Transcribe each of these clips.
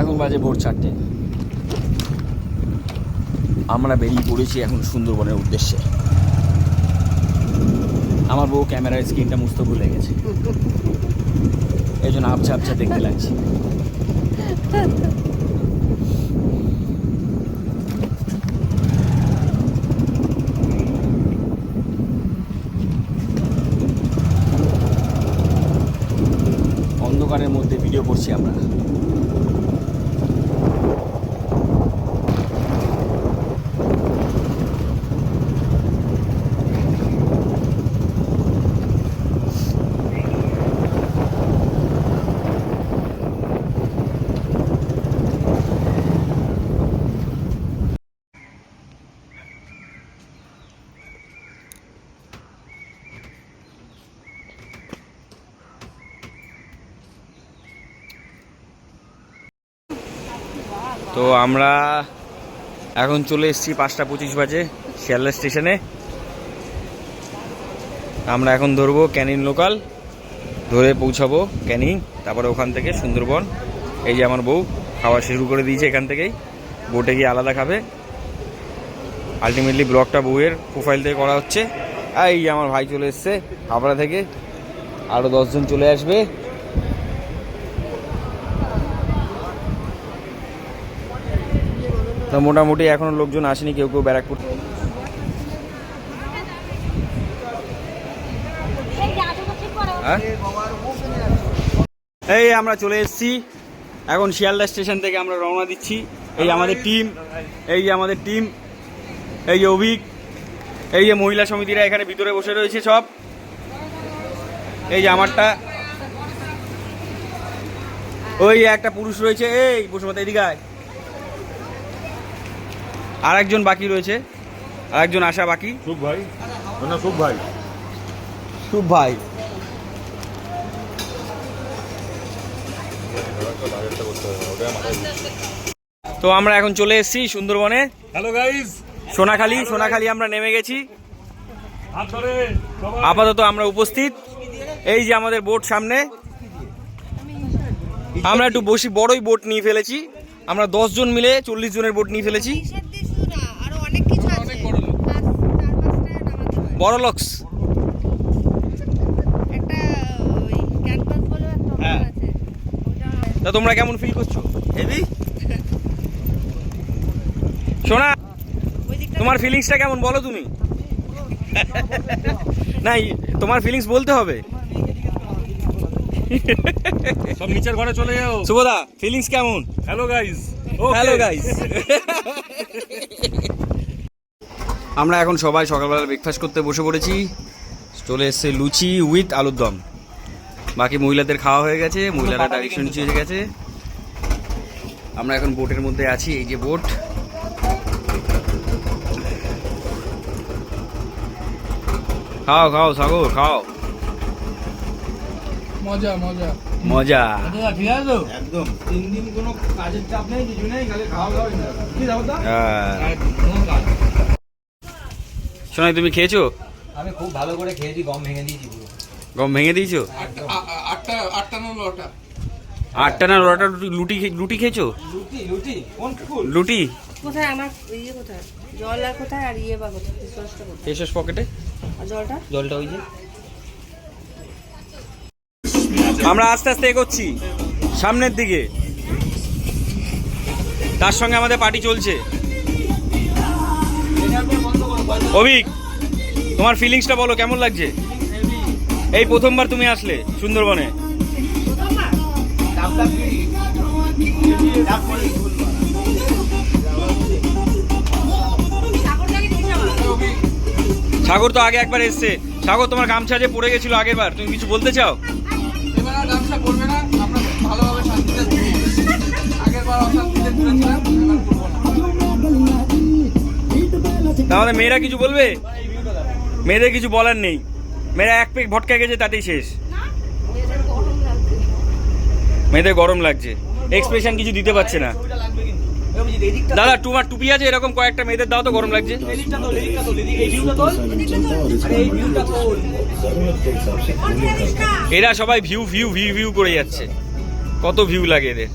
এখন বাজে ভোর চারটে। আমরা বেরিয়ে পড়েছি এখন সুন্দরবনের উদ্দেশ্যে। আমার বউ ক্যামেরার স্ক্রিনটা মুছতে ভুলে গেছে। এই জন্য আবছা আবছা দেখতে লাগছে। অন্ধকারের মধ্যে ভিডিও করছি আমরা। তো আমরা এখন চলে এসেছি পাঁচটা পঁচিশ বাজে শিয়ালদা স্টেশনে। আমরা এখন ধরবো ক্যানিং লোকাল, ধরে পৌঁছাবো ক্যানিং, তারপরে ওখান থেকে সুন্দরবন। এই যে আমার বউ, খাওয়া শুরু করে দিয়েছে এখান থেকেই। বোটে গিয়ে আলাদা খাবে। আলটিমেটলি ব্লগটা বউয়ের প্রোফাইল থেকে করা হচ্ছে। এই আমার ভাই চলে এসছে হাবড়া থেকে। আরও দশজন চলে আসবে। তো মোটামুটি এখনও লোকজন আসেনি, কেউ কেউ ব্যারাকপুর। হ্যাঁ? এই আমরা চলে এসেছি। এখন শিয়ালদা স্টেশন থেকে আমরা রওনা দিচ্ছি। এই আমাদের টিম, এই যে আমাদের টিম, এই যে অভিক, এই যে মহিলা সমিতিরা এখানে ভিতরে বসে রয়েছে সব। এই যে আমারটা। ওই একটা পুরুষ রয়েছে, এই বসুমতা, এদিকে আর একজন বাকি রয়েছে। আর একজন আসা বাকি। সুখ ভাই। না ভাই। খুব ভাই। তো আমরা এখন চলে এসেছি সুন্দরবনে। হ্যালো গাইস সোনাখালী সোনাখালী আমরা নেমে গেছি। আপাতত আমরা উপস্থিত। এই যে আমাদের বোট সামনে। আমরা একটু বসি বড়ই বোট নিয়ে ফেলেছি। আমরা দশ জন মিলে চল্লিশ জনের বোট নিয়ে ফেলেছি কিসের দিয়ে শুধু না, আরও অনেক কিছু আছে। পাঁচ- চার পাঁচটা নামাতে হয়। বড় লক্স একটা ওই ক্যানভাস বলেও একটা অটো হ্যাঁ। আছে। ওটা তা তোমরা কেমন ফিল করছ? হেভি? শোনা তোমার ফিলিংসটা কেমন বলো তুমি? নাই তোমার ফিলিংস বলতে হবে। সব নিচের ঘরে চলে যাও। শুভদা ফিলিংস কেমন? হ্যালো গাইস হ্যালো গাইস আমরা এখন সবাই সকালবেলা ব্রেকফাস্ট করতে বসে পড়েছি। চলে এসছে লুচি উইথ আলুর দম। বাকি মহিলাদের খাওয়া হয়ে গেছে মহিলারা ডাইরেকশন নিচে এসে গেছে। আমরা এখন বোটের মধ্যে আছি এই যে বোট খাও খাও সাগর খাও। মজা মজা। মজা। ঠিক আছে? তো একদম। তিন দিন কোনো কাজের চাপ নেই কিছু নেই খালি খাওয়া দাওয়া কি হ্যাঁ। সোনাই তুমি খেয়েছো? আমি খুব ভালো করে খেয়েছি গম ভেঙে দিয়েছি পুরো। গম ভেঙে দিয়েছ? আটটা আটটা না নটা? আটটা না নটা লুটি লুটি খেয়েছো? লুটি লুটি কোন ফুল? লুটি? কোথায় আমার ইয়ে কোথায়? জল আর কোথায় আর ইয়ে বা কোথায়? শেষ পকেটে আর জলটা? জলটা ওই যে। আমরা আস্তে আস্তে এগোচ্ছি সামনের দিকে। তার সঙ্গে আমাদের পার্টি চলছে। অভিক, তোমার ফিলিংসটা বলো, কেমন লাগছে? এই প্রথমবার তুমি আসলে সুন্দরবনে? সাগর তো আগে একবার এসছে। সাগর, তোমার গামছা যে পড়ে গেছিল আগের বার তুমি কিছু বলতে চাও? গামছা পড়বে না ভালোভাবে শান্তিতে আগের বার অশান্তিতে তাহলে মেয়েরা কিছু বলবে? মেয়েদের কিছু বলার নেই। মেয়েরা এক পেক ভটকা গেছে, তাতেই শেষ। মেয়েদের গরম লাগছে। এক্সপ্রেশন কিছু দিতে পারছে না। দাদা তোমার টুপি আছে, এরকম কয়েকটা মেয়েদের দাও তো, গরম লাগছে। এরা সবাই ভিউ ভিউ ভিউ ভিউ করে যাচ্ছে। কত ভিউ লাগে এদের।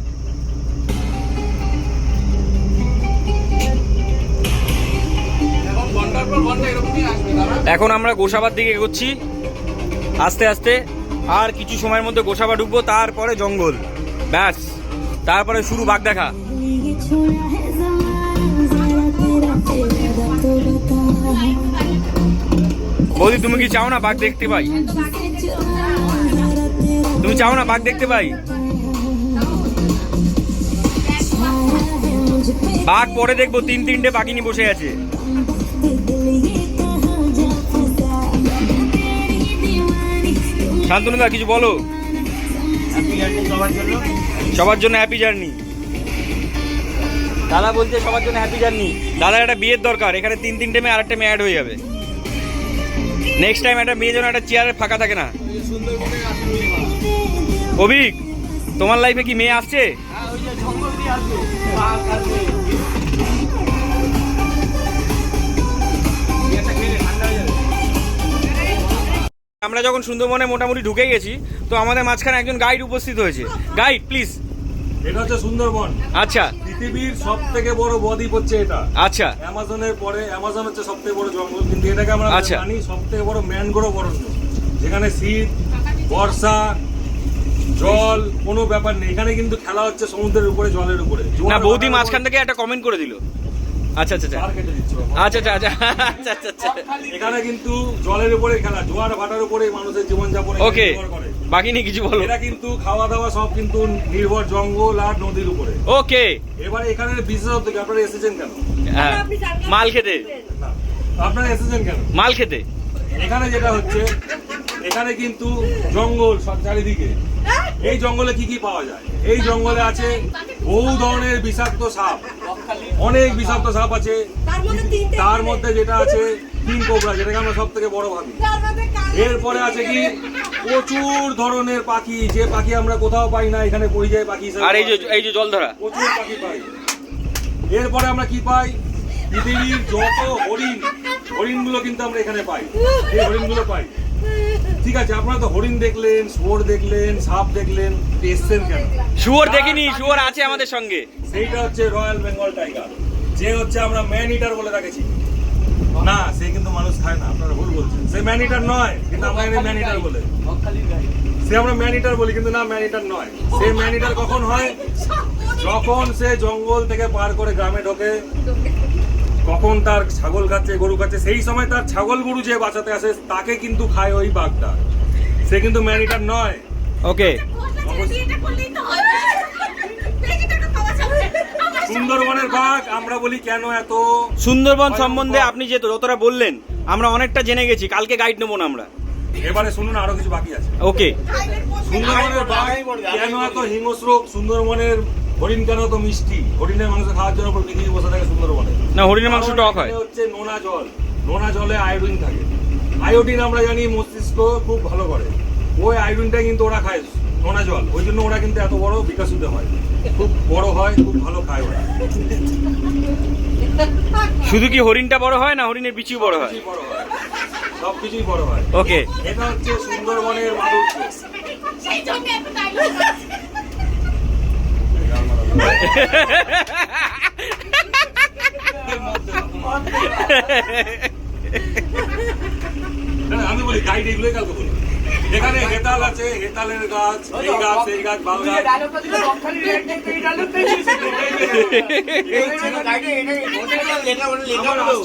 এখন আমরা গোসাবার দিকে এগোচ্ছি। আস্তে আস্তে। আর কিছু সময়ের মধ্যে গোসাবা ঢুকবো, তারপরে জঙ্গল। ব্যাস। তারপরে শুরু বাঘ দেখা বৌদি, তুমি কি চাও না বাঘ দেখতে পাই? তুমি চাও না বাঘ দেখতে পাই? বাঘ পরে দেখব তিন তিনটে বাঘিনী বসে আছে। শান্তনুদা কিছু বলো? সবার জন্য হ্যাপি জার্নি দাদা বলছে সবার জন্য হ্যাপি জার্নি দাদা, একটা বিয়ের দরকার, এখানে তিন তিনটে মেয়ে, আরেকটা মেয়ে অ্যাড হয়ে যাবে। নেক্সট টাইম একটা মেয়ে যেন একটা চেয়ারে ফাঁকা থাকে না। অভিক, তোমার লাইফে কি মেয়ে আসছে? আমরা যখন সুন্দরবনে মোটামুটি ঢুকে গেছি তো আমাদের মাঝখানে একজন গাইড উপস্থিত হয়েছে। গাইড প্লিজ এটা হচ্ছে সুন্দরবন। আচ্ছা। পৃথিবীর সব থেকে বড় বদ্বীপ হচ্ছে এটা। আচ্ছা। অ্যামাজনের পরে অ্যামাজন হচ্ছে সব থেকে বড় জঙ্গল। কিন্তু এটাকে আমরা আচ্ছা। জানি সব থেকে বড় ম্যানগ্রোভ অরণ্য। যেখানে শীত বর্ষা জল কোনো ব্যাপার নেই। এখানে কিন্তু খেলা হচ্ছে সমুদ্রের উপরে জলের উপরে। না বৌদি মাঝখান থেকে একটা কমেন্ট করে দিল। আচ্ছা আচ্ছা আচ্ছা। আচ্ছা আচ্ছা আচ্ছা আচ্ছা এখানে কিন্তু জলের উপরে খেলা জোয়ার ভাটার উপরে মানুষের জীবনযাপন এখানে ওকে বাকি নিয়ে কিছু বলো। এরা কিন্তু খাওয়া দাওয়া সব কিন্তু নির্ভর জঙ্গল আর নদীর উপরে। ওকে। এবারে এখানে বিশেষত্ব কি? আপনারা এসেছেন কেন? হ্যাঁ। মাল খেতে। আপনারা এসেছেন কেন? মাল খেতে। এখানে যেটা হচ্ছে এখানে কিন্তু জঙ্গল সব চারিদিকে। এই জঙ্গলে কি কি পাওয়া যায়? এই জঙ্গলে আছে বহু ধরনের বিষাক্ত সাপ। অনেক বিষাক্ত সাপ আছে। তার মধ্যে যেটা আছে কিং কোবরা যেটাকে আমরা সব থেকে বড় ভাবি। এরপরে আছে কি? প্রচুর ধরনের পাখি। যে পাখি আমরা কোথাও পাই না এখানে পরিযায়ী পাখি আর এই যে এই যে জলধরা। প্রচুর পাখি পাই। এরপরে আমরা কি পাই? পৃথিবীর যত হরিণ হরিণগুলো কিন্তু আমরা এখানে পাই। এই হরিণগুলো পাই। ঠিক আছে আপনারা তো হরিণ দেখলেন শুয়োর দেখলেন সাপ দেখলেন এসছেন কেন? শুয়োর দেখিনি শুয়োর আছে আমাদের সঙ্গে। সেইটা হচ্ছে রয়্যাল বেঙ্গল টাইগার। যে হচ্ছে আমরা ম্যান ইটার বলে রাখেছি না সে কিন্তু মানুষ খায় না আপনারা ভুল বলছেন। সে ম্যান ইটার নয় কিন্তু আমরা এখানে ম্যান ইটার বলে। সে আমরা ম্যান ইটার বলি কিন্তু না ম্যান ইটার নয়। সে ম্যান ইটার কখন হয়? যখন সে জঙ্গল থেকে পার করে গ্রামে ঢোকে কখন তার ছাগল খাচ্ছে গরু খাচ্ছে সেই সময় তার ছাগল গরু যে বাঁচাতে আসে তাকে কিন্তু খায় ওই বাঘটা। সে কিন্তু ম্যান ইটার নয়। ওকে। সুন্দরবনের বাঘ আমরা বলি কেন এত সুন্দরবন সম্বন্ধে আপনি যে যতটা বললেন আমরা অনেকটা জেনে গেছি কালকে গাইড নেব না আমরা। এবারে শুনুন আরও কিছু বাকি আছে। ওকে। সুন্দরবনের বাঘ কেন এত হিংস্র? সুন্দরবনের হরিণ কেন এত মিষ্টি? হরিণের মাংস খাওয়ার জন্য পৃথিবী বসে থাকে সুন্দরবনে। না হরিণের মাংস টক হয়। হচ্ছে নোনা জল। নোনা জলে আয়োডিন থাকে। আয়োডিন আমরা জানি মস্তিষ্ক খুব ভালো করে। ওই আয়োডিনটা কিন্তু ওরা খায় নোনা জল। ওই জন্য ওরা কিন্তু এত বড় বিকশিত হয়। খুব বড় হয় খুব ভালো খায় ওরা। শুধু কি হরিণটা বড় হয় না হরিণের বিচিও বড় হয়? বড় হয়। সব কিছুই বড় হয়। ওকে এটা হচ্ছে সুন্দরবনের মাধুর্য সেই জন্য এত dialogue আছে। না, আমি বলি গাইড এগুলোই কালকে বলি। এখানে হেতাল আছে হেতালের গাছ এই গাছ এই গাছ বাল গাছ।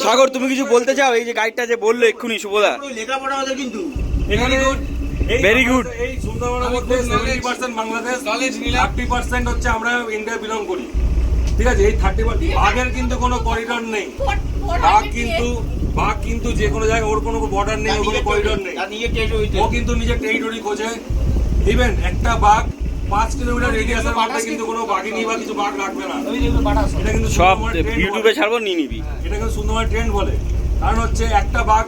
সাগর তুমি কিছু বলতে চাও? এই যে গাইডটা যে বলল এক্ষুনি শুভদা। লেখাপড়া আমাদের কিন্তু এখানে Very good. এই সুন্দরবনের মধ্যে seventy percent Bangladesh thirty percent হচ্ছে আমরা ইন্ডিয়া বিলং করি। ঠিক আছে? এই থার্টি বাঘের কিন্তু কোনো করিডর নেই। বাঘ কিন্তু বাঘ কিন্তু যে কোনো জায়গায় ওর কোনো বর্ডার নেই ওর কোনো করিডর নেই। ও কিন্তু নিজের টেরিটরি খোঁজে। ইভেন একটা বাঘ পাঁচ কিলোমিটার রেডিয়াসের মধ্যে কিন্তু কোনো বাঘিনী বা কিছু বাঘ রাখবে না। এটা কিন্তু সব ইউটিউবে ছাড়বো নিয়ে নিবি। এটা কিন্তু সুন্দরবনের ট্রেন্ড বলে। কারণ হচ্ছে একটা বাঘ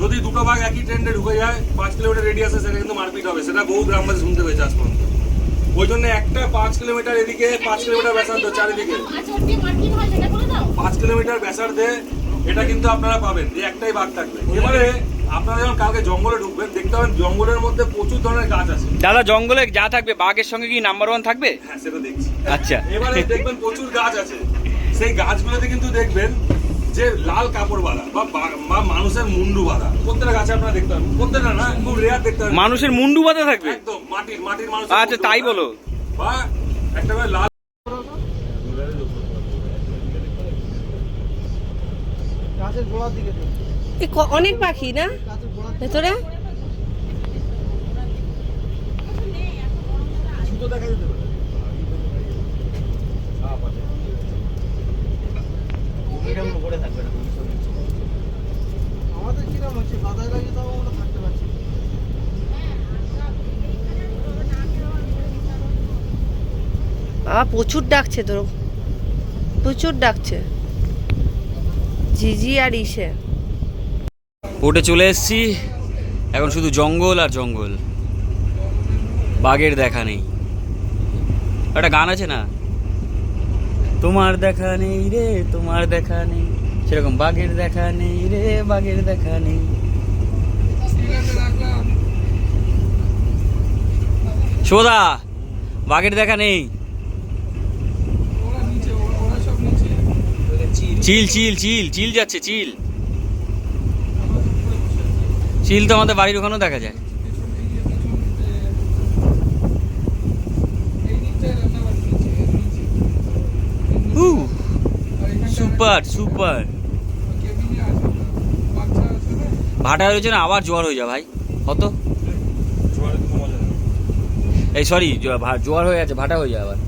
যদি দুটো বাঘ একই ট্রেন্ডে ঢুকে যায় পাঁচ কিলোমিটার রেডিয়াসে সেটা কিন্তু মারপিট হবে সেটা বহু গ্রামবাসী শুনতে পেয়েছে আজ পর্যন্ত। ওই জন্য একটা পাঁচ কিলোমিটার এদিকে পাঁচ কিলোমিটার ব্যাসার্ধ চারিদিকে। হয় দাও। পাঁচ কিলোমিটার ব্যাসার্ধে এটা কিন্তু আপনারা পাবেন যে একটাই বাঘ থাকবে। এবারে আপনারা যখন কালকে জঙ্গলে ঢুকবেন দেখতে পাবেন জঙ্গলের মধ্যে প্রচুর ধরনের গাছ আছে। দাদা জঙ্গলে যা থাকবে বাঘের সঙ্গে কি নাম্বার ওয়ান থাকবে? হ্যাঁ সেটা দেখছি। আচ্ছা। এবারে দেখবেন প্রচুর গাছ আছে। সেই গাছগুলোতে কিন্তু দেখবেন যে লাল কাপড় বাঁধা বা মানুষের মুন্ডু বাঁধা। প্রত্যেকটা গাছে আপনারা দেখতে পাবেন প্রত্যেকটা না খুব রেয়ার দেখতে পাবেন মানুষের মুন্ডু বাঁধা থাকবে? একদম মাটির মাটির মানুষ আচ্ছা তাই বলো। বা একটা করে লাল এ অনেক পাখি না? ভেতরে? আমাদের কিরম হচ্ছে? বাজার গাড়ি তাও আমরা থাকতে পারছি বাবা প্রচুর ডাকছে তোর। প্রচুর ডাকছে। ঝিঝি আর ইসে। ওটে চলে এসেছি। এখন শুধু জঙ্গল আর জঙ্গল। বাঘের দেখা নেই। একটা গান আছে না? তোমার দেখা নেই রে, তোমার দেখা নেই। সেরকম বাঘের দেখা নেই রে, বাঘের দেখা নেই। সোদা বাঘের দেখা নেই। চিল চিল চিল চিল যাচ্ছে, চিল। চিল তো আমাদের বাড়ির ওখানেও দেখা যায়। সুপার সুপার ভাটা হয়েছে না আবার জোয়ার হয়ে যায় ভাই। কত। এই সরি জোয়ার হয়ে আছে ভাটা হয়ে যায় আবার।